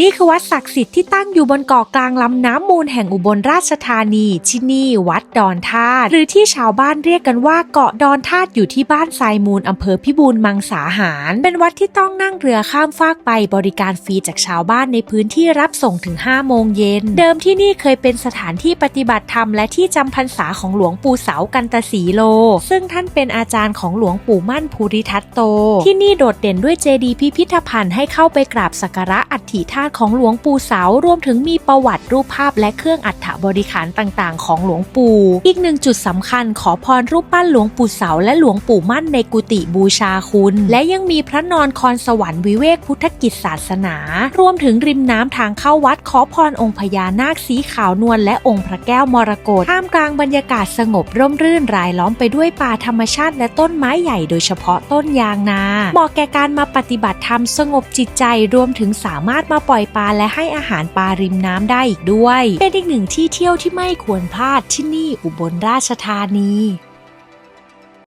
นี่คือวัดศักดิ์สิทธิ์ที่ตั้งอยู่บนเกาะกลางลำน้ำมูลแห่งอุบลราชธานี ที่นี่วัดดอนธาตุหรือที่ชาวบ้านเรียกกันว่าเกาะดอนธาตุอยู่ที่บ้านทรายมูลอำเภอพิบูลมังสาหาร เป็นวัดที่ต้องนั่งเรือข้ามฟากไปบริการฟรีจากชาวบ้านในพื้นที่รับส่งถึง 5 โมงเย็น เดิมที่นี่เคยเป็นสถานที่ปฏิบัติธรรมและที่จำพรรษาของหลวงปู่เสากันตสีโล ซึ่งท่านเป็นอาจารย์ของหลวงปู่มั่นภูริทัตโต ที่นี่โดดเด่นด้วยเจดีย์พิพิธภัณฑ์ให้เข้าไปกราบสักการะอัฐิธาตุของหลวงปู่เสารวมถึงมีประวัติรูปภาพและเครื่องอัฐบริขารต่างๆ ของหลวงปู่ อีกหนึ่งจุดสำคัญขอพรรูปปั้นหลวงปู่เสาและหลวงปู่มั่นในกุฏิบูชาคุณ และยังมีพระนอนคอนสวรรค์วิเวกพุทธกิจศาสนา รวมถึงริมน้ำทางเข้าวัดขอพรองค์พญานาคสีขาวนวลและองค์พระแก้วมรกตท่ามกลางบรรยากาศสงบร่มรื่นรายล้อมไปด้วยป่าธรรมชาติและต้นไม้ใหญ่โดยเฉพาะต้นยางนาเหมาะแก่การมาปฏิบัติธรรมสงบจิตใจรวมถึงสามารถมาปล่อยปลาและให้อาหารปลาริมน้ำได้อีกด้วย เป็นอีกหนึ่งที่เที่ยวที่ไม่ควรพลาดที่นี่อุบลราชธานี